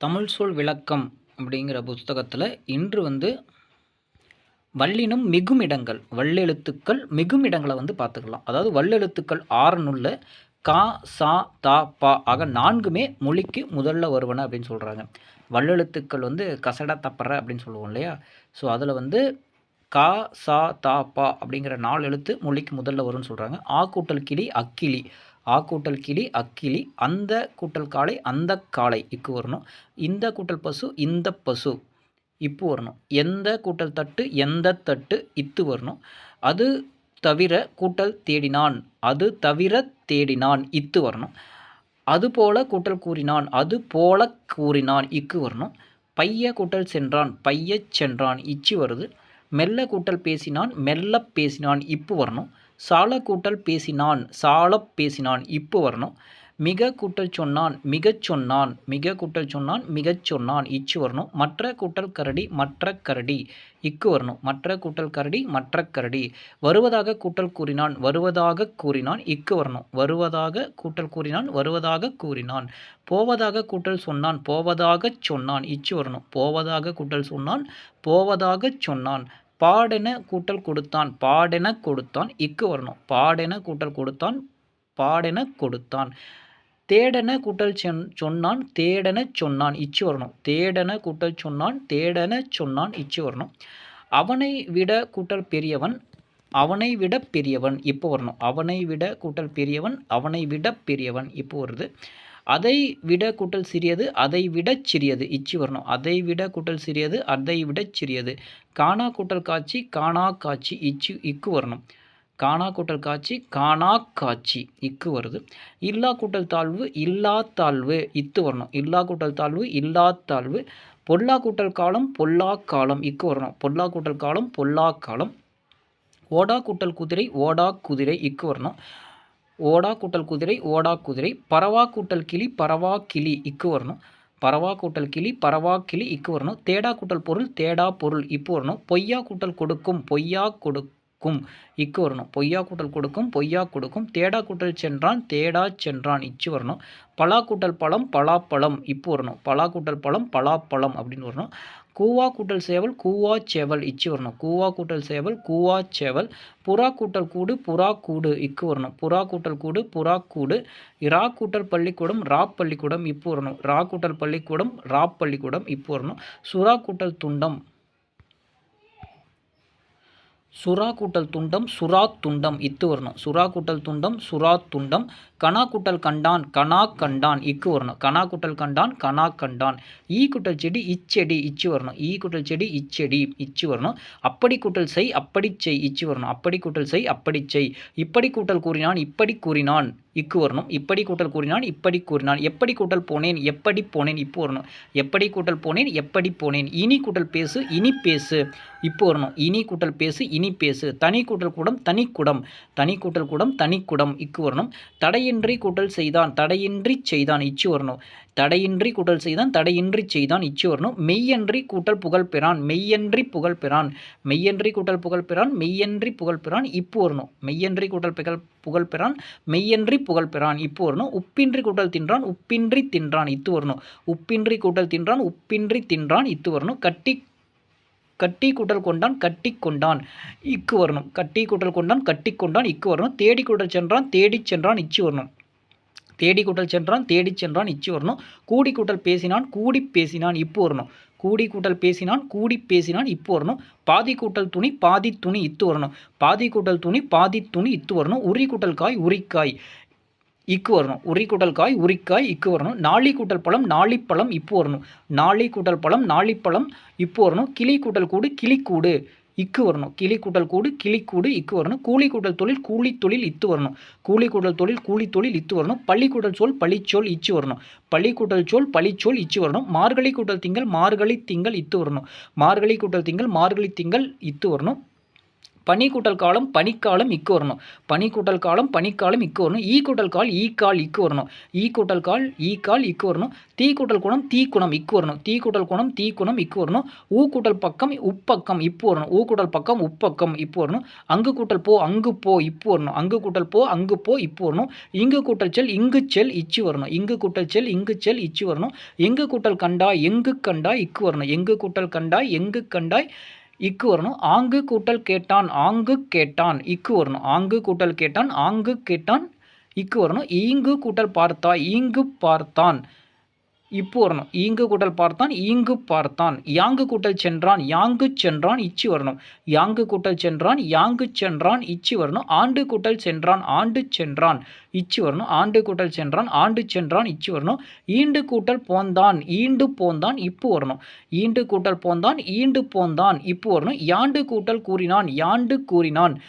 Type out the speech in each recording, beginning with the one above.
தமிழ் சொல் விளக்கம் அப்படிங்கிற புத்தகத்தில் இன்று வந்து வல்லினம் மிகும் இடங்கள் வல்லெழுத்துக்கள் மிகும் இடங்களை வந்து பார்த்துக்கலாம். அதாவது வல்லெழுத்துக்கள் ஆறுனுள்ள கா சா தா பா ஆக நான்குமே மொழிக்கு முதல்ல வருவன அப்படின்னு சொல்கிறாங்க வல்லெழுத்துக்கள் வந்து கசட தப்பற அப்படின்னு சொல்லுவோம் இல்லையா? ஸோ அதில் வந்து கா சா தா பா அப்படிங்கிற நாலு எழுத்து மொழிக்கு முதல்ல வரும்னு சொல்கிறாங்க ஆ கூட்டல் கிளி அக்கிளி. ஆ கூட்டல் கிளி அக்கிளி அந்த கூட்டல் காளை அந்த காளை. இக்கு வரணும். இந்த கூட்டல் பசு இந்த பசு. இப்பு வரணும். எந்த கூட்டல் தட்டு எந்த தட்டு இத்து வரணும். அது தவிர கூட்டல் தேடினான். அது தவிர தேடினான். இத்து வரணும். அதுபோல கூட்டல் கூறினான். அது போல கூறினான். இக்கு வரணும். பைய கூட்டல் சென்றான். பையச் சென்றான். இச்சு வருது. மெல்ல கூட்டல் பேசினான். மெல்ல பேசினான். இப்பு வரணும். சால கூட்டல் பேசினான் சாலப் பேசினான். இப்போ வரணும். மிக கூட்டல் சொன்னான் மிகச் சொன்னான். மிக கூட்டல் சொன்னான் மிகச் சொன்னான். இச்சு வரணும். மற்ற கூட்டல் கரடி மற்ற கரடி. இக்கு வரணும். மற்ற கூட்டல் கரடி மற்ற கரடி. வருவதாக கூட்டல் கூறினான் வருவதாக கூறினான். இக்கு வரணும். வருவதாக கூட்டல் கூறினான் வருவதாக கூறினான். போவதாக கூட்டல் சொன்னான் போவதாகச் சொன்னான். இச்சு வரணும். போவதாக கூட்டல் சொன்னான் போவதாகச் சொன்னான். பாடென கூட்டல் கொடுத்தான் பாடென கொடுத்தான் இக்கு வரணும். பாடென கூட்டல் கொடுத்தான் பாடென கொடுத்தான். தேடென கூட்டல் சென் சொன்னான் தேடென சொன்னான் இச்சு வரணும். தேடென கூட்டல் சொன்னான் தேடென சொன்னான் இச்சு வரணும். அவனை விட கூட்டல் பெரியவன் அவனை விட பெரியவன் இப்போ வரணும். அவனை விட கூட்டல் பெரியவன் அவனை விட பெரியவன் இப்போ வருது. அதை விட கூட்டல் சிறியது அதை விட சிறியது. இச்சு வரணும். அதை விட கூட்டல் சிறியது அதை விட சிறியது. காணா கூட்டல் காட்சி காணா காட்சி இச்சு இக்கு வரணும். காணா கூட்டல் காட்சி காணா காட்சி இக்கு வருது. இல்லா கூட்டல் தாழ்வு இல்லா தாழ்வு இத்து வரணும். இல்லா கூட்டல் தாழ்வு இல்லா தாழ்வு. பொல்லா கூட்டல் காலம் பொல்லா காலம் இக்கு வரணும். பொல்லா கூட்டல் காலம் பொல்லா காலம். ஓடா கூட்டல் குதிரை ஓடா குதிரை இக்கு வரணும். ஓடா கூட்டல் குதிரை ஓடா குதிரை. பறவா கூட்டல் கிளி பறவா கிளி இக்கு வரணும். பறவா கூட்டல் கிளி பறவா கிளி இக்கு வரணும். தேடா கூட்டல் பொருள் தேடா பொருள் இப்போ வரணும். பொய்யா கூட்டல் கொடுக்கும் பொய்யா கொடுக்கும் இக்கு வரணும். பொய்யா கூட்டல் கொடுக்கும் பொய்யா கொடுக்கும். தேடா கூட்டல் சென்றான் தேடா சென்றான் இச்சு வரணும். பலா கூட்டல் பழம் பலாப்பழம் இப்போ வரணும். பலா கூட்டல் பழம் பலாப்பழம் அப்படின்னு வரணும். கூவா கூட்டல் சேவல் கூவா சேவல் இச்சு வரணும். கூவா கூட்டல் சேவல் கூவா சேவல் புறா கூட்டல் கூடு புறா கூடு இக்கு வரணும். புறா கூட்டல் கூடு புறா கூடு இரா கூட்டல் பள்ளிக்கூடம் ரா பள்ளிக்கூடம் இப்போ வரணும். ரா கூட்டல் பள்ளிக்கூடம் ரா பள்ளிக்கூடம் இப்போ வரணும். சுறா கூட்டல் துண்டம். சுறா கூட்டல் துண்டம் சுறா துண்டம் இத்து வரணும். சுறா கூட்டல் துண்டம் சுறா துண்டம் கனா கூட்டல் கண்டான் கனா கண்டான் இக்கு வரணும். கனா கூட்டல் கண்டான் கனா கண்டான். ஈ கூட்டல் செடி இச்செடி இச்சு வரணும். ஈ கூட்டல் செடி இச்செடி இச்சு வரணும். அப்படி கூட்டல் செய் அப்படி செய் இச்சு வரணும். அப்படி கூட்டல் செய் அப்படி செய். இப்படி கூட்டல் கூறினான் இப்படி கூறினான் இக்கு வரணும். இப்படி கூட்டல் கூறினான் இப்படி கூறினான். எப்படி கூட்டல் போனேன் எப்படி போனேன் இப்போ வரணும். எப்படி கூட்டல் போனேன் எப்படி போனேன். இனி கூட்டல் பேசு இனி பேசு. இப்போ வரணும். இனி கூட்டல் பேசு இனி பேசு. தனி கூட்டல் கூடம் தனி குடம். தனி கூட்டல் கூடம் தனி குடம் இக்கு வரணும். தடையின்றி கூட்டல் செய்தான் தடையின்றி செய்தான் இச்சு வரணும் தடையின்றி கூட்டல் செய்தான் தடையின்றி செய்தான் இச்சு வரணும் மெய்யன்றி கூட்டல் புகழ் பெறான் மெய்யன்றி புகழ் பெறான். மெய்யன்றி கூட்டல் புகழ் பெறான் மெய்யன்றி புகழ் பெறான் இப்போ வரணும் மெய்யன்றி கூட்டல் புகழ் புகழ் பெறான் மெய்யன்றி புகழ் பெறான் இப்போ வரணும் உப்பின்றி கூட்டல் தின்றான் உப்பின்றி தின்றான் இத்து வரணும் உப்பின்றி கூட்டல் தின்றான் உப்பின்றி தின்றான் இத்து வரணும் கட்டி கட்டி குடல் கொண்டான் கட்டி கொண்டான் இக்கு வரணும். கட்டி குடல் கொண்டான் கட்டி கொண்டான் இக்கு வரணும். தேடி குடல் சென்றான் தேடிச் சென்றான் இச்சு வரணும். தேடி கூட்டல் சென்றான் தேடிச் சென்றான் இச்சு வரணும். கூடி கூட்டல் பேசினான் கூடி பேசினான் இப்போ வரணும். கூடி கூட்டல் பேசினான் கூடி பேசினான் இப்போ வரணும். பாதி கூட்டல் துணி பாதி துணி இத்து வரணும். பாதி கூட்டல் துணி பாதி துணி இத்து வரணும். உரி கூட்டல் காய் உரிக்காய். இக்கு வரணும். உரி கூட்டல் காய் உரிக்காய் இக்கு வரணும். நாளி கூட்டல் பழம் நாளிப்பழம் இப்போ வரணும். நாளி கூட்டல் பழம் நாளிப்பழம் இப்போ வரணும். கிளி கூட்டல் கூடு கிளிக்கூடு இக்கு வரணும். கிளி கூட்டல் கூடு கிளிக்கூடு இக்கு வரணும். கூலி கூட்டல் தொழில் கூலி தொழில் இத்து வரணும். கூலி கூட்டல் தொழில் கூலி தொழில் இத்து வரணும். பள்ளி கூட்டல் சொல் இச்சு வரணும். பள்ளி கூட்டல் சொல் பள்ளிச்சொல் இச்சு வரணும். மார்கழி கூட்டல் திங்கள் மார்கழி திங்கள் இத்து வரணும். மார்கழி கூட்டல் திங்கள் மார்கழி திங்கள் இத்து வரணும். பனி கூட்டல் காலம் பனிக்காலம் இக்கு வரணும். பனி கூட்டல் காலம் பனிக்காலம் இக்கு வரணும். ஈ கூட்டல் கால் ஈ கால் இக்கு வரணும். ஈ கூட்டல் கால் ஈ கால் இக்கு வரணும். தீ கூட்டல் குணம் தீ குணம் இக்கு வரணும். தீ கூட்டல் குணம் தீ குணம் இக்கு வரணும். ஊ கூட்டல் பக்கம் உப்பக்கம் இப்பு வரணும். ஊ கூட்டல் பக்கம் உப்பக்கம் இப்பு வரணும். அங்கு கூட்டல் போ அங்கு போ இப்பு வரணும். அங்கு கூட்டல் போ அங்கு போ இப்பு வரணும். இங்கு கூட்டல் செல் இங்கு செல் இச்சு வரணும். இங்கு கூட்டல் செல் இங்கு செல் இச்சு வரணும். எங்கு கூட்டல் கண்டாய் எங்கு கண்டாய் இக்கு வரணும். எங்கு கூட்டல் கண்டாய் எங்கு கண்டாய் இக்கு வரணும் ஆங்கு கூட்டல் கேட்டான் ஆங்கு கேட்டான் இக்கு வரணும் ஆங்கு கூட்டல் கேட்டான் ஆங்கு கேட்டான் இக்கு வரணும் ஈங்கு கூட்டல் பார்த்தா ஈங்கு பார்த்தான். இப்போ வரணும். ஈங்கு கூட்டல் பார்த்தான் ஈங்கு பார்த்தான். யாங்கு கூட்டல் சென்றான் யாங்கு சென்றான் இச்சு வரணும். யாங்கு கூட்டல் சென்றான் யாங்கு சென்றான் இச்சு வரணும். ஆண்டு கூட்டல் சென்றான் ஆண்டு சென்றான் இச்சு வரணும். ஆண்டு கூட்டல் சென்றான் ஆண்டு சென்றான் இச்சு வரணும். ஈண்டு கூட்டல் போந்தான் ஈண்டு போந்தான் இப்போ வரணும். ஈண்டு கூட்டல் போந்தான் ஈண்டு போந்தான் இப்போ வரணும். யாண்டு கூட்டல் கூறினான் யாண்டு கூறினான்.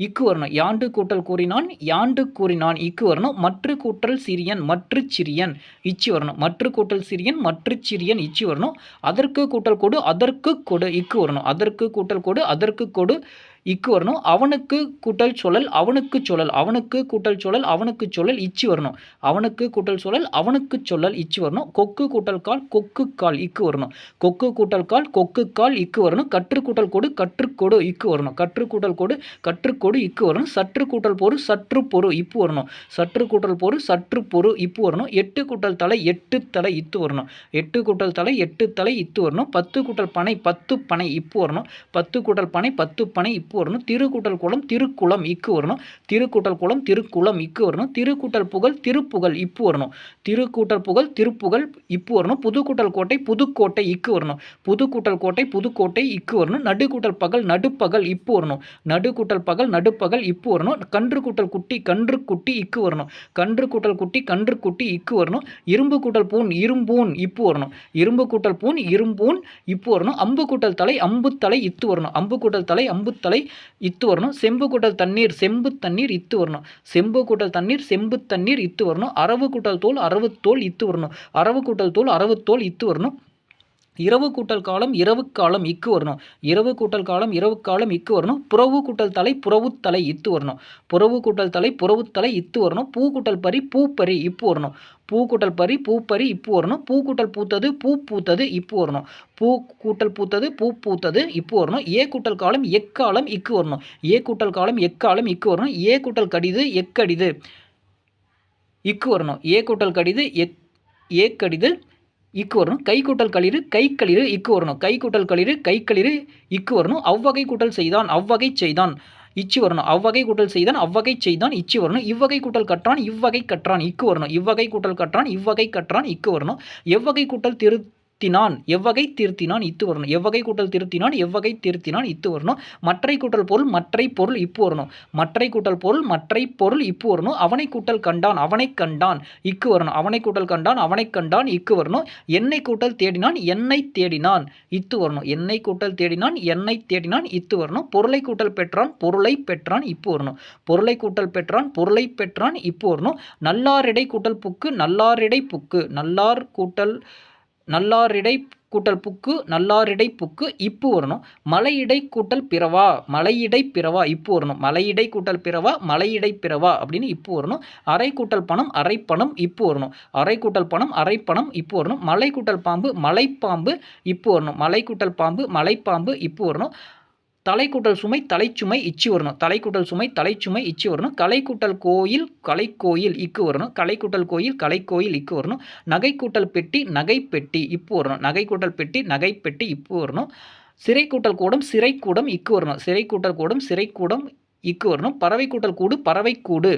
இக்கு வரணும் யாண்டு கூட்டல் கூறினான்? யாண்டு கூறினான்? இக்கு வரணும் மற்ற கூட்டல் சிறியன் மற்ற சிறியன் இச்சு வரணும் மற்ற கூட்டல் சிறியன் மற்ற சிறியன் இச்சு வரணும் அதற்கு கூட்டல் கொடு அதற்கு கொடு இக்கு வரணும் அதற்கு கூட்டல் கொடு அதற்கு கொடு இக்கு வரணும். அவனுக்கு கூட்டல் சொல்லல் அவனுக்கு சொல்லல் அவனுக்கு கூட்டல் சொல்லல் அவனுக்கு சொல்லல் இச்சு வரணும். அவனுக்கு கூட்டல் சொல்லல் அவனுக்கு சொல்லல் இச்சு வரணும். கொக்கு கூட்டல் கால் கொக்கு கால் இக்கு வரணும். கொக்கு கூட்டல் கால் கொக்கு கால் இக்கு வரணும். கற்று கூட்டல் கொடு கற்றுக்கொடு இக்கு வரணும். கற்று கூட்டல் கொடு கற்றுக்கொடு இக்கு வரணும். சற்று கூட்டல் பொறு சற்று பொறு இப்பு வரணும். சற்று கூட்டல் பொறு சற்று பொறு இப்பு வரணும். எட்டு கூட்டல் தலை எட்டு தலை இத்து வரணும். எட்டு கூட்டல் தலை எட்டு தலை இத்து வரணும். பத்து கூட்டல் பனை பத்து பனை இப்பு வரணும். பத்து கூட்டல் பனை பத்து பனை இப்பு வரணும் திருக்கூட்டல் குளம் திருக்குளம் இக்கு வரணும் திருக்கூட்டல் குளம் திருக்குளம் இக்கு வரணும் திருக்கூட்டல் புகழ் திருப்புகழ் இப்பு வரணும். திருக்கூட்டல் புகழ் திருப்புகழ் இப்பு வரணும் புதுக்கூட்டல் கோட்டை புதுக்கோட்டை இக்கு வரணும். புதுக்கூட்டல் கோட்டை புதுக்கோட்டை இக்கு வரணும் நடுக்கூட்டல் பகல் நடுப்பகல் இப்பு வரணும். நடுக்கூட்டல் பகல் நடுப்பகல் இப்பு வரணும் கன்று கூட்டல் குட்டி கன்று குட்டி இக்கு வரணும். கன்று கூட்டல் குட்டி கன்று குட்டி இக்கு வரணும் இரும்பு கூட்டல் பூன் இரும்பூன் இப்பு வரணும். இரும்பு கூட்டல் பூன் இரும்பூன் இப்பு வரணும் அம்பு கூட்டல் தலை அம்பு தலை இத்து வரணும். அம்பு கூட்டல் தலை அம்பு தலை இத்து வரணும். செம்பு கூட்டல் தண்ணீர் செம்பு தண்ணீர் இத்து வரணும். செம்பு கூட்டல் தண்ணீர் செம்பு தண்ணீர் இத்து வரணும். அரவு கூட்டல் தோல் அரவு தோல் இத்து வரணும். அரவு கூட்டல் தோல் அரவு தோல் இத்து வரணும். இரவு கூட்டல் காலம் இரவு காலம் இக்கு வரணும். இரவு கூட்டல் காலம் இரவு காலம் இக்கு வரணும். புறவு கூட்டல் தலை புறவு தலை இத்து வரணும். புறவு கூட்டல் தலை புறவு தலை இத்து வரணும். பூ கூட்டல் பறி பூ பறி இப்பு வரணும். பூ கூட்டல் பறி பூ பறி இப்பு வரணும். பூ கூட்டல் பூத்தது பூ பூத்தது இப்பு வரணும். பூ கூட்டல் பூத்தது பூ பூத்தது இப்பு வரணும். ஏ கூட்டல் காலம் எக்காலம் இக்கு வரணும். ஏ கூட்டல் காலம் எக்காலம் இக்கு வரணும். ஏ கூட்டல் கடிது எக்கடிது இக்கு வரணும். ஏ கூட்டல் கடிது எக் ஏ கடிது இக்கு வரணும். கை கூட்டல் களிறு கை களிறு இக்கு வரணும். கை கூட்டல் களிறு கை களிறு இக்கு வரணும். அவ்வகை கூட்டல் செய்தான் அவ்வகை செய்தான் இச்சு வரணும். அவ்வகை கூட்டல் செய்தான் அவ்வகை செய்தான் இச்சு வரணும். இவ்வகை கூட்டல் கற்றான் இவ்வகை கற்றான் இக்கு வரணும். இவ்வகை கூட்டல் கற்றான் இவ்வகை கற்றான் இக்கு வரணும். எவ்வகை கூட்டல் திரு திருத்தினான். எவ்வகை திருத்தினான்? இத்து வரணும். எவ்வகை கூட்டல் திருத்தினான்? எவ்வகை திருத்தினான்? இத்து வரணும். மற்றை கூட்டல் பொருள் மற்றை பொருள் இப்பு வரணும். மற்றை கூட்டல் பொருள் மற்றை பொருள் இப்பு வரணும். அவனை கூட்டல் கண்டான் அவனை கண்டான் இக்கு வரணும். அவனை கூட்டல் கண்டான் அவனை கண்டான் இக்கு வரணும். என்னை கூட்டல் தேடினான் என்னை தேடினான் இத்து வரணும். என்னை கூட்டல் தேடினான் என்னை தேடினான் இத்து வரணும். பொருளை கூட்டல் பெற்றான் பொருளை பெற்றான் இப்பு வரணும். பொருளை கூட்டல் பெற்றான் பொருளை பெற்றான் இப்பு வரணும். நல்லாரிடை கூட்டல் புக்கு நல்லாரிடை புக்கு. நல்லார் கூட்டல் நல்லாரிடை கூட்டல் புக்கு நல்லாரிடை புக்கு இப்பு வரணும். மலையிடை கூட்டல் பிறவா? மலையிடை பிறவா இப்பு வரணும். மலையிடை கூட்டல் பிறவா மலையிடை பிறவா அப்படின்னு இப்பு வரணும். அரை கூட்டல் பணம் அரை பணம் இப்பு வரணும். அரை கூட்டல் பணம் அரை பணம் இப்பு வரணும். மலை கூட்டல் பாம்பு மலைப்பாம்பு இப்பு வரணும். மலை கூட்டல் பாம்பு மலைப்பாம்பு இப்பு வரணும். தலைக்கூட்டல் சுமை தலைச்சுமை இச்சு வரணும். தலைக்கூட்டல் சுமை தலைச்சுமை இச்சு வரணும். கலைக்கூட்டல் கோயில் கலைக்கோயில் இக்கு வரணும். கலைக்கூட்டல் கோயில் கலைக்கோயில் இக்கு வரணும். நகைக்கூட்டல் பெட்டி நகைப்பெட்டி இப்போ வரணும். நகைக்கூட்டல் பெட்டி நகைப்பெட்டி இப்போ வரணும். சிறை கூட்டல் கூடம் சிறை கூடம் இக்கு வரணும். சிறை கூட்டல் கூடம் சிறை கூடம் இக்கு வரணும். பறவை கூட்டல் கூடு பறவை கூடு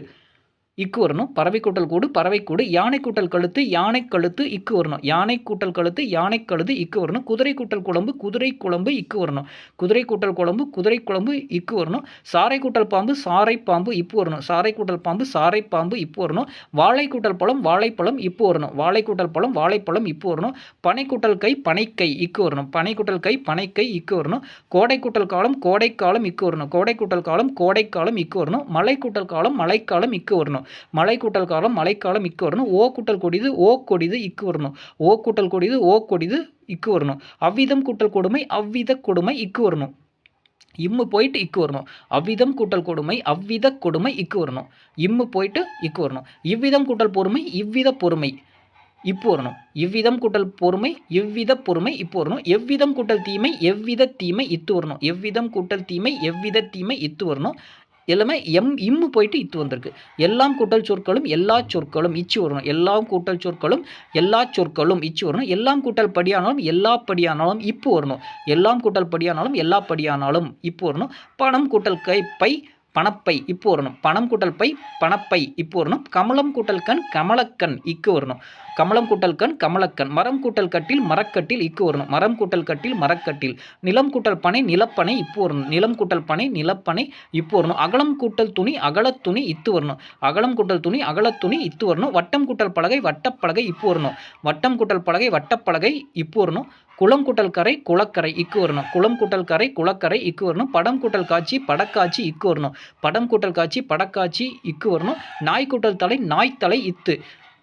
இக்கு வரணும் பறவை கூட்டல் கூடு பறவை கூடு யானை கூட்டல் கழுத்து யானை கழுத்து இக்கு வரணும் யானை கூட்டல் கழுத்து யானை கழுது இக்கு வரணும் குதிரை கூட்டல் குழம்பு குதிரை குழம்பு இக்கு வரணும் குதிரை கூட்டல் குழம்பு குதிரை குழம்பு இக்கு வரணும் சாறை கூட்டல் பாம்பு சாறை பாம்பு இப்பு வரணும் சாறை கூட்டல் பாம்பு சாறை பாம்பு இப்பு வரணும் வாழை கூட்டல் பழம் வாழைப்பழம் இப்பு வரணும் வாழை கூட்டல் பழம் வாழைப்பழம் இப்பு வரணும் பனை கூட்டல் கை பனைக்கை இக்கு வரணும் பனை கூட்டல் கை பனைக்கை இக்கு வரணும் கோடை கூட்டல் காலம் கோடை காலம் இக்கு வரணும் கோடை கூட்டல் காலம் கோடை காலம் இக்கு வரணும் மலை கூட்டல் காலம் மழைக்காலம் இக்கு வரணும் மலை கூட்டல் காலம் மழைக்காலம் இக்கு வரணும். ஓ கூட்டல் கொடிது ஓ கொடிது இக்கு வரணும். ஓ கூட்டல் கொடிது ஓ கொடிது இக்கு வரணும். அவ்விதம் கூட்டல் கொடுமை அவ்வித கொடுமை இக்கு வரணும். இம்மு போயிட்டு இக்கு வரணும். அவ்விதம் கூட்டல் கொடுமை அவ்வித கொடுமை இக்கு வரணும். இம்மு போயிட்டு இக்கு வரணும். இவ்விதம் கூட்டல் பொறுமை இவ்வித பொறுமை இப்போ வரணும். இவ்விதம் கூட்டல் பொறுமை இவ்வித பொறுமை இப்போ வரணும். எவ்விதம் கூட்டல் தீமை எவ்வித தீமை இத்து வரணும். எவ்விதம் கூட்டல் தீமை எவ்வித தீமை இத்து வரணும். எல்லாமே எம் இம்மு போயிட்டு இத்து வந்திருக்கு. எல்லாம் கூட்டல் சொற்களும் எல்லா சொற்களும் இச்சு வரணும். எல்லாம் கூட்டல் சொற்களும் எல்லா சொற்களும் இச்சு வரணும். எல்லாம் கூட்டல் படியானாலும் எல்லா படியானாலும் இப்போ வரணும். எல்லாம் கூட்டல் படியானாலும் எல்லா படியானாலும் இப்போ வரணும். பணம் கூட்டல் கை பை பணப்பை இப்போ வரணும் பணம் கூட்டல் பை பணப்பை இப்போ வரணும் கமலம் கூட்டல் கண் கமலக்கண் இக்கு வரணும் கமலம் கூட்டல் கண் கமலக்கண். மரம் கூட்டல் கட்டில் மரக்கட்டில் இக்கு வரணும் மரம் கூட்டல் கட்டில் மரக்கட்டில். நிலம் கூட்டல் பனை நிலப்பனை இப்போ வரணும் நிலம் கூட்டல் பனை நிலப்பனை இப்போ வரணும் அகலம் கூட்டல் துணி அகலத் துணி இத்து வரணும் அகலம் கூட்டல் துணி அகலத்துணி இத்து வரணும் வட்டம் கூட்டல் பலகை வட்டப்பலகை இப்போ வரணும் வட்டம் கூட்டல் பலகை வட்டப்பலகை இப்போ வரணும் குளம் கூட்டல் கரை குளக்கரை இக்கு வரணும். குளம் கூட்டல் கரை குளக்கரை இக்கு வரணும். படம் கூட்டல் காட்சி படக்காட்சி இக்கு வரணும். படம் கூட்டல் காட்சி படக்காட்சி இக்கு வரணும். நாய் கூட்டல் தலை நாய் தலை இத்து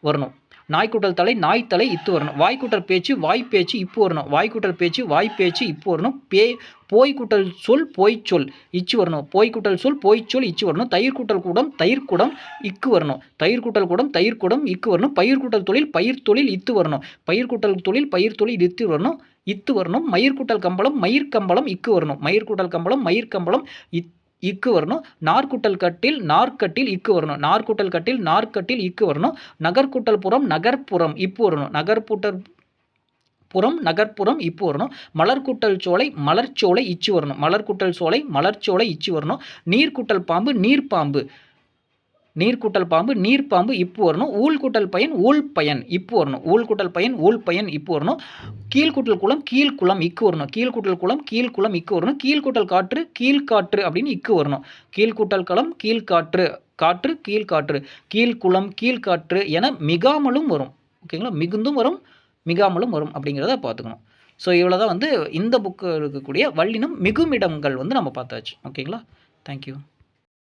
வரணும். நாய் கூட்டல் தலை நாய் தலை இத்து வரணும். வாய் கூட்டல் பேச்சு வாய் பேச்சு இப்போ வரணும். வாய் கூட்டல் பேச்சு வாய் பேச்சு இப்போ வரணும். பே போய் கூட்டல் சொல் போய் சொல் இச்சு வரணும். போய் கூட்டல் சொல் போய் சொல் இச்சு வரணும். தயிர் கூட்டல் கூடம் தயிர் குடம் இக்கு வரணும். தயிர் கூட்டல் கூடம் தயிர்கூடம் இக்கு வரணும். பயிர் கூட்டல் தொழில் பயிர் தொழில் இத்து வரணும். பயிர் கூட்டல் தொழில் பயிர் தொழில் இத்து வரணும். இத்து வரணும். மயிர் கூட்டல் கம்பளம் மயிர் கம்பளம் இக்கு வரணும். மயிர் கூட்டல் கம்பளம் மயிர் கம்பளம் இத் இக்கு வரணும். நார்குட்டல் கட்டில் நாற்கட்டில் இக்கு வரணும். நார்குட்டல் கட்டில் நாற்கட்டில் இக்கு வரணும். நகர்குட்டல் புறம் நகர்ப்புறம் இப்போ வரணும். நகர்புட்டல் புறம் நகர்ப்புறம் இப்போ வரணும். மலர்குட்டல் சோலை மலர்ச்சோலை இச்சு வரணும். மலர்குட்டல் சோலை மலர்ச்சோலை இச்சு வரணும். நீர்க்குட்டல் பாம்பு நீர்ப்பாம்பு. நீர்க்குட்டல் பாம்பு நீர் பாம்பு இப்போ வரணும். ஊழ்கூட்டல் பயன் ஊழ் பயன் இப்பு வரணும். ஊழ்கூட்டல் பயன் ஊழ் பயன் இப்பு வரணும். கீழ்குட்டல் குளம் கீழ்குளம் இக்கு வரணும். கீழ்குட்டல் குளம் கீழ்குளம் இக்கு வரணும். கீழ்கூட்டல் காற்று கீழ்காற்று அப்படின்னு இக்கு வரணும். கீழ்கூட்டல் களம் கீழ்காற்று காற்று கீழ்காற்று. கீழ்குளம் கீழ்காற்று என மிகாமலும் வரும். ஓகேங்களா மிகுந்தும் வரும் மிகாமலும் வரும் அப்படிங்கிறத பார்த்துக்கணும். ஸோ இவ்வளோ தான் வந்து இந்த புக்கு இருக்கக்கூடிய வல்லினம் மிகுமிடங்கள் வந்து நம்ம பார்த்தாச்சு. ஓகேங்களா தேங்க்யூ